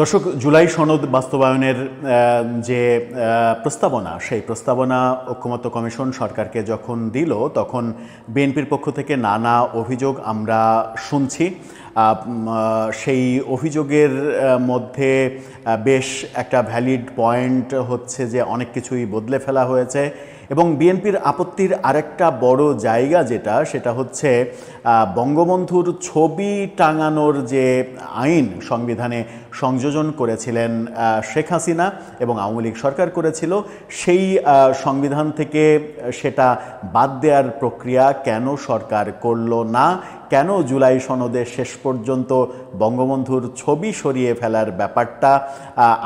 দর্শক, জুলাই সনদ বাস্তবায়নের যে প্রস্তাবনা, সেই প্রস্তাবনা ঐক্যমত্য কমিশন সরকারকে যখন দিল, তখন বিএনপির পক্ষ থেকে নানা অভিযোগ আমরা শুনছি। সেই অভিযোগের মধ্যে বেশ একটা ভ্যালিড পয়েন্ট হচ্ছে যে অনেক কিছুই বদলে ফেলা হয়েছে। এবং বিএনপির আপত্তির আরেকটা বড় জায়গা যেটা, সেটা হচ্ছে বঙ্গবন্ধুর ছবি টাঙানোর যে আইন সংবিধানে সংযোজন করেছিলেন শেখ হাসিনা এবং আওয়ামী লীগ সরকার করেছিল, সেই সংবিধান থেকে সেটা বাদ দেওয়ার প্রক্রিয়া কেন সরকার করল না? কেন জুলাই সনদে শেষ পর্যন্ত বঙ্গবন্ধুর ছবি সরিয়ে ফেলার ব্যাপারটা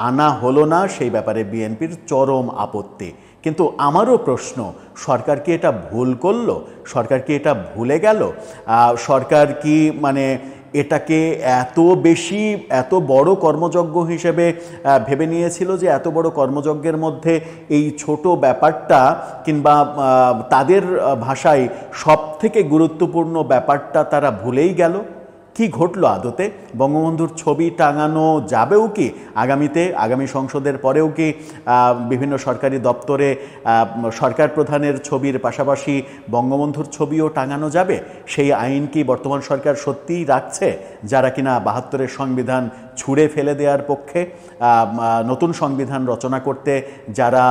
আনা হলো না? সেই ব্যাপারে বিএনপির চরম আপত্তি। কিন্তু আমারও প্রশ্ন, সরকার কি এটা ভুল করল? সরকার কি এটা ভুলে গেল? সরকার কি মানে এটাকে এত বেশি, এত বড় কর্মযজ্ঞ হিসেবে ভেবে নিয়েছিল যে এত বড় কর্মযজ্ঞের মধ্যে এই ছোট ব্যাপারটা কিংবা তাদের ভাষায় সব থেকে গুরুত্বপূর্ণ ব্যাপারটা তারা ভুলেই গেল? কি ঘটলো আদতে? বঙ্গবন্ধুর ছবি টাঙানো যাবেও কি? আগামীতে, আগামী সংসদের পরেও কি বিভিন্ন সরকারি দপ্তরে সরকার প্রধানের ছবির পাশাপাশি বঙ্গবন্ধুর ছবিও টাঙানো যাবে? সেই আইন কি বর্তমান সরকার সত্যিই রাখছে, যারা কিনা বাহাত্তরের সংবিধান ছুঁড়ে ফেলে দেওয়ার পক্ষে? নতুন সংবিধান রচনা করতে যারা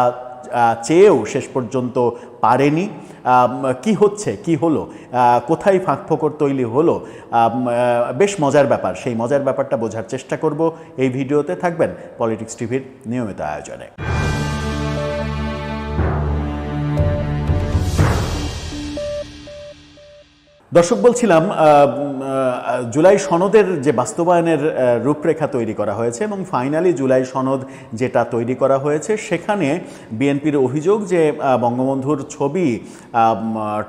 চেয়েও শেষ পর্যন্ত পারেনি। কি হচ্ছে? কি হলো? কোথায় ফাঁক ফোকর তৈরি হলো? বেশ মজার ব্যাপার। সেই মজার ব্যাপারটা বোঝার চেষ্টা করব এই ভিডিওতে। থাকবেন পলিটিক্স টিভির নিয়মিত আয়োজনে। দর্শক, বলছিলাম জুলাই সনদের যে বাস্তবায়নের রূপরেখা তৈরি করা হয়েছে এবং ফাইনালি জুলাই সনদ যেটা তৈরি করা হয়েছে, সেখানে বিএনপির অভিযোগ যে বঙ্গবন্ধুর ছবি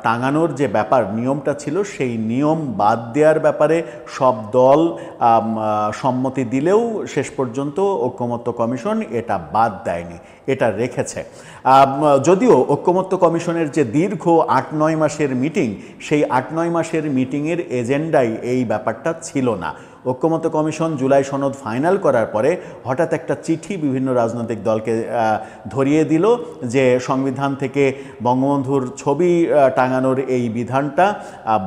টাঙানোর যে ব্যাপার, নিয়মটা ছিল, সেই নিয়ম বাদ দেওয়ার ব্যাপারে সব দল সম্মতি দিলেও শেষ পর্যন্ত ঐক্যমত্য কমিশন এটা বাদ দেয়নি। এটা রেখেছে। যদিও ঐক্যমত্য কমিশনের যে দীর্ঘ আট নয় মাসের মিটিং, সেই আট নয় মাসের মিটিংয়ের এজেন্ডাই এই ব্যাপারটা ছিল না। ঐক্যমত্য কমিশন জুলাই সনদ ফাইনাল করার পরে হঠাৎ একটা চিঠি বিভিন্ন রাজনৈতিক দলকে ধরিয়ে দিল যে সংবিধান থেকে বঙ্গবন্ধুর ছবি টাঙানোর এই বিধানটা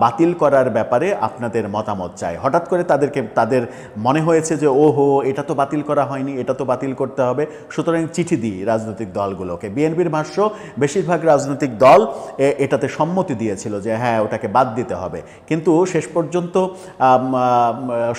বাতিল করার ব্যাপারে আপনাদের মতামত চাই। হঠাৎ করে তাদেরকে, তাদের মনে হয়েছে যে, ওহো, এটা তো বাতিল করা হয়নি, এটা তো বাতিল করতে হবে। সুতরাং চিঠি দিই রাজনৈতিক দলগুলোকে। বিএনপির ভাষ্য, বেশিরভাগ রাজনৈতিক দল এটাতে সম্মতি দিয়েছিল যে হ্যাঁ ওটাকে বাদ দিতে হবে। কিন্তু শেষ পর্যন্ত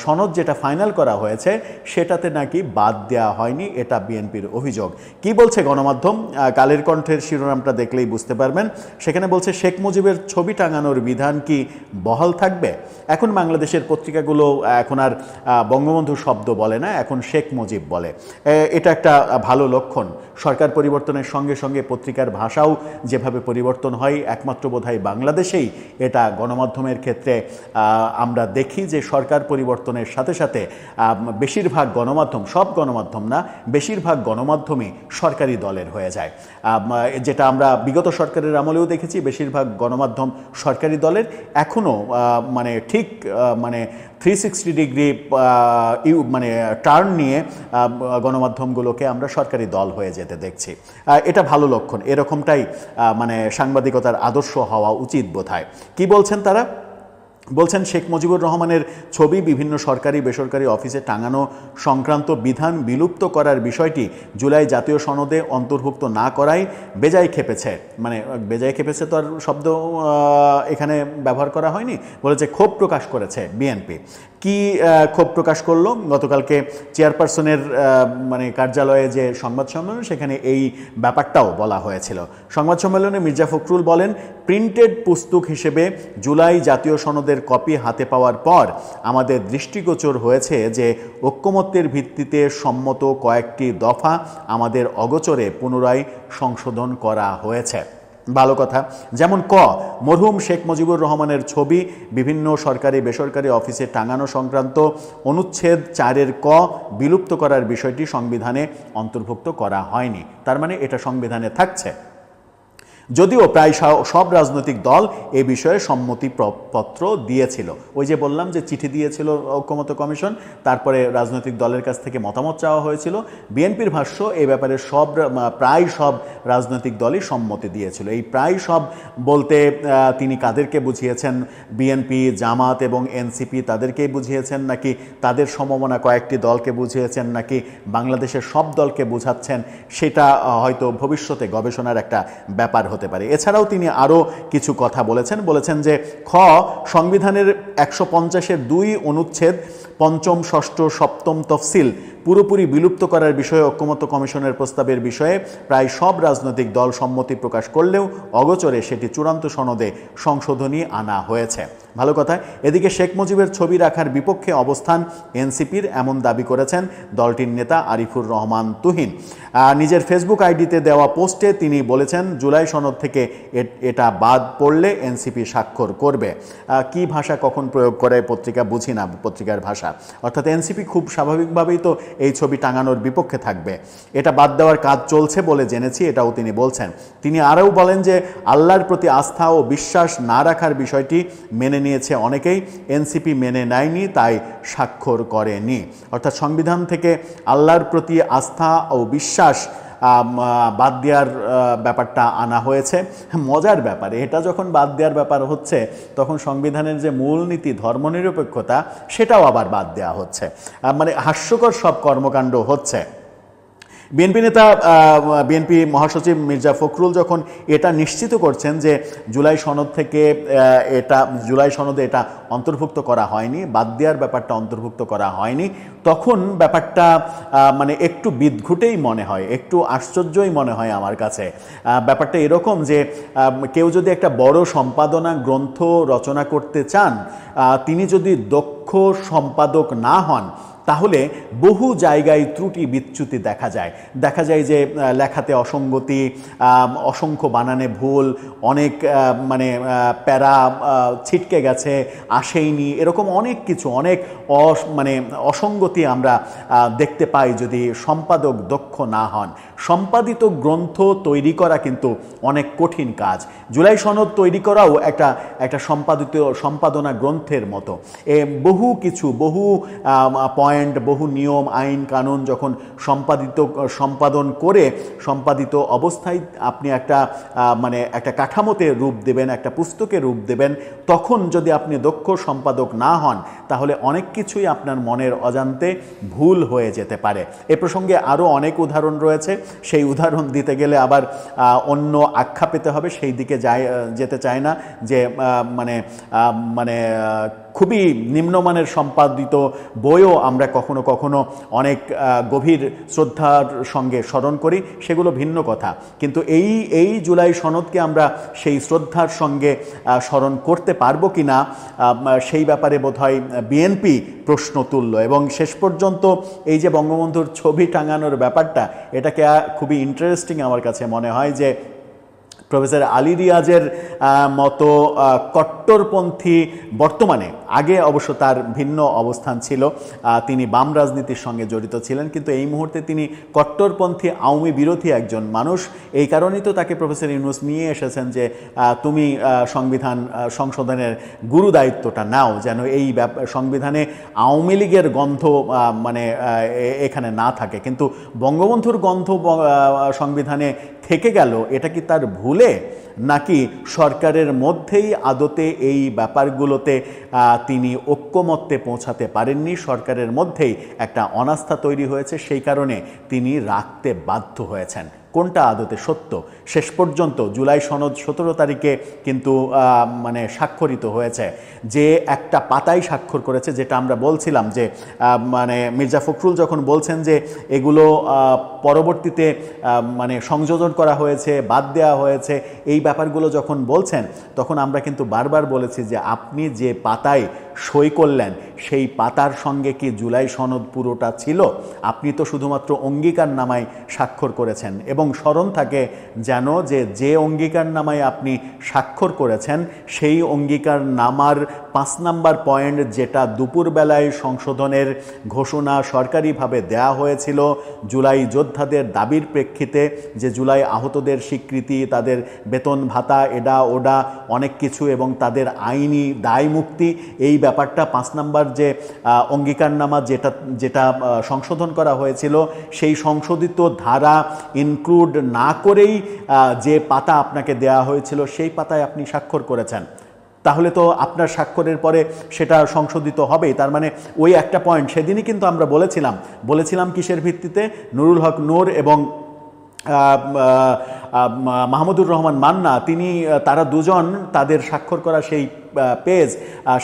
সনদ যেটা ফাইনাল করা হয়েছে, সেটাতে নাকি বাদ দেওয়া হয়নি, এটা বিএনপির অভিযোগ। কি বলছে গণমাধ্যম? কালের কণ্ঠের শিরোনামটা দেখলেই বুঝতে পারবেন। সেখানে বলছে, শেখ মুজিবের ছবি টাঙানোর বিধান কি বহাল থাকবে? এখন বাংলাদেশের পত্রিকাগুলো এখন আর বঙ্গবন্ধু শব্দ বলে না, এখন শেখ মুজিব বলে। এটা একটা ভালো লক্ষণ। সরকার পরিবর্তনের সঙ্গে সঙ্গে পত্রিকার ভাষাও যেভাবে পরিবর্তন হয়, একমাত্র বোধহয় বাংলাদেশেই এটা গণমাধ্যমের ক্ষেত্রে আমরা দেখি যে সরকার পরিবর্তনের সাথে সাথে বেশিরভাগ গণমাধ্যম, সব গণমাধ্যম না, বেশিরভাগ গণমাধ্যমই সরকারি দলের হয়ে যায়। যেটা আমরা বিগত সরকারের আমলেও দেখেছি, বেশিরভাগ গণমাধ্যম সরকারি দলের। এখনও মানে ঠিক মানে থ্রি সিক্সটি ডিগ্রি ইউ মানে টার্ন নিয়ে গণমাধ্যমগুলোকে আমরা সরকারি দল হয়ে যেতে দেখছি। এটা ভালো লক্ষণ। এরকমটাই মানে সাংবাদিকতার আদর্শ হওয়া উচিত বোধহয়। কি বলছেন তারা? বলছেন শেখ মুজিবুর রহমানের ছবি বিভিন্ন সরকারি, বেসরকারি অফিসে টাঙানো সংক্রান্ত বিধান বিলুপ্ত করার বিষয়টি জুলাই জাতীয় সনদে অন্তর্ভুক্ত না করাই বেজায় খেপেছে। মানে বেজায় খেপেছে তো আর শব্দ এখানে ব্যবহার করা হয়নি। বলেছে, ক্ষোভ প্রকাশ করেছে বিএনপি। কি ক্ষোভ প্রকাশ করল? গতকালকে চেয়ারপারসনের মানে কার্যালয়ে যে সংবাদ সম্মেলন, সেখানে এই ব্যাপারটাও বলা হয়েছিল। সংবাদ সম্মেলনে মির্জা ফখরুল বলেন, প্রিন্টেড পুস্তক হিসেবে জুলাই জাতীয় সনদের কপি হাতে পাওয়ার পর আমাদের দৃষ্টিগোচর হয়েছে যে ঐক্যমত্যের ভিত্তিতে সম্মত কয়েকটি দফা আমাদের অগোচরে পুনরায় সংশোধন করা হয়েছে। ভালো কথা, যেমন ক, মরহুম শেখ মুজিবুর রহমানের ছবি, বিভিন্ন সরকারি বেসরকারি অফিসে টাঙানো সংক্রান্ত অনুচ্ছেদ চারের ক বিলুপ্ত করার বিষয়টি সংবিধানে অন্তর্ভুক্ত করা হয়নি। তার মানে এটা সংবিধানে থাকছে। যদিও প্রায় সব রাজনৈতিক দল এ বিষয়ে সম্মতি পত্র দিয়েছিল। ওই যে বললাম যে চিঠি দিয়েছিল ঐক্যমত কমিশন, তারপরে রাজনৈতিক দলের কাছ থেকে মতামত চাওয়া হয়েছিল। বিএনপির ভাষ্য, এ ব্যাপারে সব প্রায় সব রাজনৈতিক দলই সম্মতি দিয়েছিল। এই প্রায় সব বলতে তিনি কাদেরকে বুঝিয়েছেন? বিএনপি, জামাত এবং এনসিপি তাদেরকেই বুঝিয়েছেন নাকি তাদের সমমনা কয়েকটি দলকে বুঝিয়েছেন নাকি বাংলাদেশের সব দলকে বুঝাচ্ছেন? সেটা হয়তো ভবিষ্যতে গবেষণার একটা ব্যাপার হতে পারে। এছাড়াও তিনি আরও কিছু কথা বলেছেন। বলেছেন যে, খ, সংবিধানের একশো পঞ্চাশের দুই অনুচ্ছেদ, পঞ্চম, ষষ্ঠ, সপ্তম তফসিল পুরোপুরি বিলুপ্ত করার বিষয়ে ঐক্যমত্য কমিশনের প্রস্তাবের বিষয়ে প্রায় সব রাজনৈতিক দল সম্মতি প্রকাশ করলেও অগোচরে সেটি চূড়ান্ত সনদে সংশোধনী আনা হয়েছে। ভালো কথা, এদিকে শেখ মুজিবের ছবি রাখার বিপক্ষে অবস্থান এনসিপির এমন দাবি করেছেন দলটির নেতা আরিফুর রহমান তুহিন। নিজের ফেসবুক আইডিতে দেওয়া পোস্টে তিনি বলেছেন, জুলাই সনদ থেকে এটা বাদ পড়লে এনসিপি স্বাক্ষর করবে। কি ভাষা কখন প্রয়োগ করে পত্রিকা বুঝি না, পত্রিকার ভাষা। অর্থাৎ এনসিপি খুব স্বাভাবিকভাবেই তো এই ছবি টাঙানোর বিপক্ষে থাকবে। এটা বাদ দেওয়ার কাজ চলছে বলে জেনেছি, এটাও তিনি বলছেন। তিনি আরও বলেন যে, আল্লাহর প্রতি আস্থা ও বিশ্বাস না রাখার বিষয়টি মেনে নিয়েছে অনেকেই, এনসিপি মেনে নেয়নি, তাই স্বাক্ষর করেনি। অর্থাৎ সংবিধান থেকে আল্লাহর প্রতি আস্থা ও বিশ্বাস বাদ দেওয়ার ব্যাপারটা আনা হয়েছে। মজার ব্যাপার, এটা যখন বাদ দেওয়ার ব্যাপার হচ্ছে, তখন সংবিধানের যে মূলনীতি, ধর্মনিরপেক্ষতা, সেটাও আবার বাদ দেওয়া হচ্ছে। মানে হাস্যকর সব কর্মকাণ্ড হচ্ছে। বিএনপি নেতা বিএনপি মহাসচিব মির্জা ফখরুল যখন এটা নিশ্চিত করছেন যে জুলাই সনদ থেকে এটা, জুলাই সনদে এটা অন্তর্ভুক্ত করা হয়নি, বাদ দেওয়ার ব্যাপারটা অন্তর্ভুক্ত করা হয়নি, তখন ব্যাপারটা মানে একটু বিদঘুটেই মনে হয়, একটু আশ্চর্যই মনে হয় আমার কাছে। ব্যাপারটা এরকম যে কেউ যদি একটা বড় সম্পাদনা গ্রন্থ রচনা করতে চান তিনি যদি দক্ষ সম্পাদক না হন তাহলে বহু জায়গায় ত্রুটি বিচ্যুতি দেখা যায়। দেখা যায় যে লেখাতে অসঙ্গতি অসংখ্য বানানে ভুল, অনেক মানে প্যারা ছিটকে গেছে, আসেইনি, এরকম অনেক কিছু, অনেক অস মানে অসঙ্গতি আমরা দেখতে পাই যদি সম্পাদক দক্ষ না হন। সম্পাদিত গ্রন্থ তৈরি করা কিন্তু অনেক কঠিন কাজ। জুলাই সনদ তৈরি করাও একটা একটা সম্পাদিত, সম্পাদনা গ্রন্থের মতো। এ, বহু কিছু, বহু পয়েন্ট বহু নিয়ম, আইন, কানুন যখন সম্পাদিত, সম্পাদন করে সম্পাদিত অবস্থায় আপনি একটা মানে একটা কাঠামোতে রূপ দেবেন, একটা পুস্তকে রূপ দেবেন, তখন যদি আপনি দক্ষ সম্পাদক না হন, তাহলে অনেক কিছুই আপনার মনের অজান্তে ভুল হয়ে যেতে পারে। এ প্রসঙ্গে আরও অনেক উদাহরণ রয়েছে, সেই উদাহরণ দিতে গেলে আবার অন্য আখ্যা পেতে হবে, সেই দিকে যায় যেতে চায় না যে মানে মানে খুবই নিম্নমানের সম্পাদিত বইও আমরা কখনো কখনো অনেক গভীর শ্রদ্ধার সঙ্গে স্মরণ করি, সেগুলো ভিন্ন কথা। কিন্তু এই এই জুলাই সনদকে আমরা সেই শ্রদ্ধার সঙ্গে স্মরণ করতে পারব কি না সেই ব্যাপারে বোধহয় বিএনপি প্রশ্ন তুলল। এবং শেষ পর্যন্ত এই যে বঙ্গবন্ধুর ছবি টাঙানোর ব্যাপারটা, এটাকে খুবই ইন্টারেস্টিং আমার কাছে মনে হয় যে প্রফেসর আলী রিয়াজের মতো কট্টরপন্থী বর্তমানে। আগে অবশ্য তার ভিন্ন অবস্থান ছিল। তিনি বাম রাজনীতির সঙ্গে জড়িত ছিলেন, কিন্তু এই মুহূর্তে তিনি কট্টরপন্থী, আওয়ামী বিরোধী একজন মানুষ। এই কারণেই তো তাকে প্রফেসর ইউনুস নিয়ে এসেছেন যে তুমি সংবিধান সংশোধনের গুরু দায়িত্বটা নাও, যেন এই সংবিধানে আওয়ামী লীগের গন্ধ মানে এখানে না থাকে। কিন্তু বঙ্গবন্ধুর গন্ধ সংবিধানে থেকে গেল, এটা কি তার ভুলে নাকি সরকারের মধ্যেই আদতে এই ব্যাপারগুলোতে তিনি ঐক্যমত্যে পৌঁছাতে পারেননি। সরকারের মধ্যেই একটা অনাস্থা তৈরি হয়েছে, সেই কারণে তিনি রাখতে বাধ্য হয়েছেন। কোনটা আদতে সত্য? শেষ পর্যন্ত জুলাই সনদ সতেরো তারিখে কিন্তু মানে স্বাক্ষরিত হয়েছে। যে একটা পাতায় স্বাক্ষর করেছে, যেটা আমরা বলছিলাম যে মানে মির্জা ফখরুল যখন বলছেন যে, এগুলো পরবর্তীতে মানে সংযোজন করা হয়েছে, বাদ দেওয়া হয়েছে, এই ব্যাপারগুলো যখন বলছেন, তখন আমরা কিন্তু বারবার বলেছি যে, আপনি যে পাতায় সই করলেন। সেই পাতার সঙ্গে কি জুলাই সনদ পুরোটা ছিল? আপনি তো শুধুমাত্র অঙ্গীকার নামায় স্বাক্ষর করেছেন এবং স্মরণ থাকে যেন যে যে অঙ্গীকার নামায় আপনি স্বাক্ষর করেছেন, সেই অঙ্গীকার নামার পাঁচ নাম্বার পয়েন্ট যেটা দুপুরবেলায় সংশোধনের ঘোষণা সরকারিভাবে দেয়া হয়েছিল জুলাই যোদ্ধাদের দাবির প্রেক্ষিতে যে, জুলাই আহতদের স্বীকৃতি, তাদের বেতন ভাতা এডা ওডা অনেক কিছু এবং তাদের আইনি দায় মুক্তি এই ব্যাপারটা পাঁচ নাম্বার যে অঙ্গীকারনামা যেটা যেটা সংশোধন করা হয়েছিল, সেই সংশোধিত ধারা ইনক্লুড না করেই যে পাতা আপনাকে দেয়া হয়েছিল, সেই পাতায় আপনি স্বাক্ষর করেছেন। তাহলে তো আপনার স্বাক্ষরের পরে সেটা সংশোধিত হবেই। তার মানে ওই একটা পয়েন্ট সেদিনই কিন্তু আমরা বলেছিলাম। বলেছিলাম কিসের ভিত্তিতে? নুরুল হক নূর এবং মাহমুদুর রহমান মান্না, তিনি তারা দুজন তাদের স্বাক্ষর করা সেই পেজ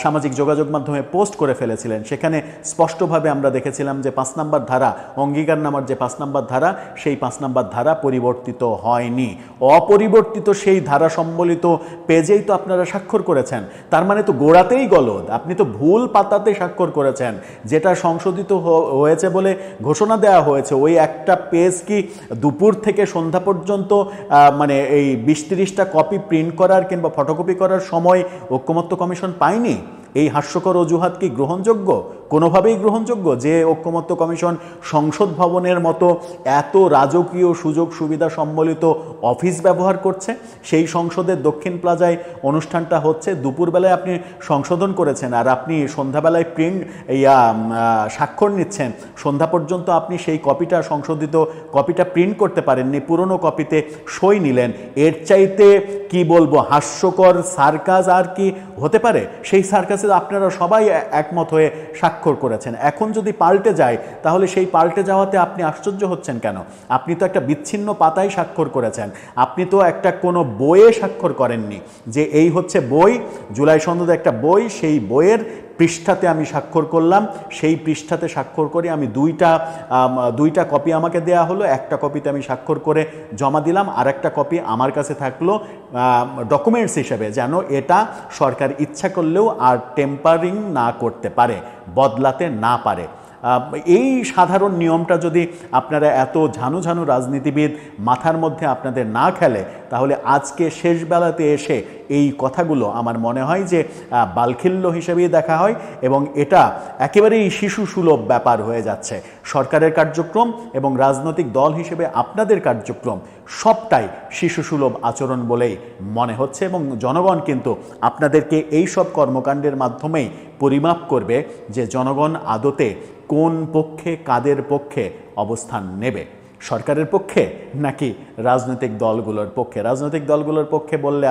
সামাজিক যোগাযোগ মাধ্যমে পোস্ট করে ফেলেছিলেন। সেখানে স্পষ্টভাবে আমরা দেখেছিলাম যে পাঁচ নাম্বার ধারা, অঙ্গীকার নামার যে পাঁচ নাম্বার ধারা, সেই পাঁচ নাম্বার ধারা পরিবর্তিত হয়নি। অপরিবর্তিত সেই ধারা সম্বলিত পেজেই তো আপনারা স্বাক্ষর করেছেন। তার মানে তো গোড়াতেই গলদ। আপনি তো ভুল পাতাতে স্বাক্ষর করেছেন। যেটা সংশোধিত হয়েছে বলে ঘোষণা দেওয়া হয়েছে। ওই একটা পেজ কি দুপুর থেকে সন্ধ্যা পর্যন্ত মানে এই বিশ তিরিশটা কপি প্রিন্ট করার কিংবা ফটোকপি করার সময় ঐক্যমত্য কমিশন পায়নি? এই হাস্যকর অজুহাত কি গ্রহণযোগ্য? কোনোভাবেই গ্রহণযোগ্য যে ঐক্যমত্য কমিশন সংসদ ভবনের মতো এত রাজকীয় সুযোগ সুবিধা সম্বলিত অফিস ব্যবহার করছে, সেই সংসদের দক্ষিণ প্লাজায় অনুষ্ঠানটা হচ্ছে। দুপুরবেলায় আপনি সংশোধন করেছেন আর আপনি সন্ধ্যাবেলায় প্রিন্ট, ইয়া স্বাক্ষর নিচ্ছেন। সন্ধ্যা পর্যন্ত আপনি সেই কপিটা, সংশোধিত কপিটা প্রিন্ট করতে পারেননি, পুরনো কপিতে সই নিলেন। এর চাইতে কি বলব, হাস্যকর সার্কাস আর কি হতে পারে? সেই সার্কাসে আপনারা সবাই একমত হয়ে স্বাক্ষর করেছেন। এখন যদি পাল্টে যায়, তাহলে সেই পাল্টে যাওয়াতে আপনি আশ্চর্য হচ্ছেন কেন? আপনি তো একটা বিচ্ছিন্ন পাতায় স্বাক্ষর করেছেন। আপনি তো একটা কোনো বইয়ে স্বাক্ষর করেননি যে এই হচ্ছে বই, জুলাই সন্ধ্যে একটা বই, সেই বইয়ের পৃষ্ঠাতে আমি স্বাক্ষর করলাম। সেই পৃষ্ঠাতে স্বাক্ষর করে আমি দুইটা দুইটা কপি আমাকে দেয়া হলো। একটা কপিতে আমি স্বাক্ষর করে জমা দিলাম। আর একটা কপি আমার কাছে থাকল ডকুমেন্টস হিসেবে যেন এটা সরকার ইচ্ছা করলেও আর টেম্পারিং না করতে পারে, বদলাতে না পারে। এই সাধারণ নিয়মটা যদি আপনারা এত ঝানু ঝানু রাজনীতিবিদ মাথার মধ্যে আপনাদের না খেলে তাহলে আজকে শেষ বেলাতে এসে এই কথাগুলো আমার মনে হয় যে বালখিল্য হিসেবেই দেখা হয় এবং এটা একেবারেই শিশু সুলভ ব্যাপার হয়ে যাচ্ছে। সরকারের কার্যক্রম এবং রাজনৈতিক দল হিসেবে আপনাদের কার্যক্রম সবটাই শিশু সুলভ আচরণ বলেই মনে হচ্ছে এবং জনগণ কিন্তু আপনাদেরকে এই সব কর্মকাণ্ডের মাধ্যমেই পরিমাপ করবে যে, জনগণ আদতে কোন পক্ষে কাদের পক্ষে অবস্থান নেবে। সরকারের পক্ষে নাকি রাজনৈতিক দলগুলোর পক্ষে? রাজনৈতিক দলগুলোর পক্ষে বললে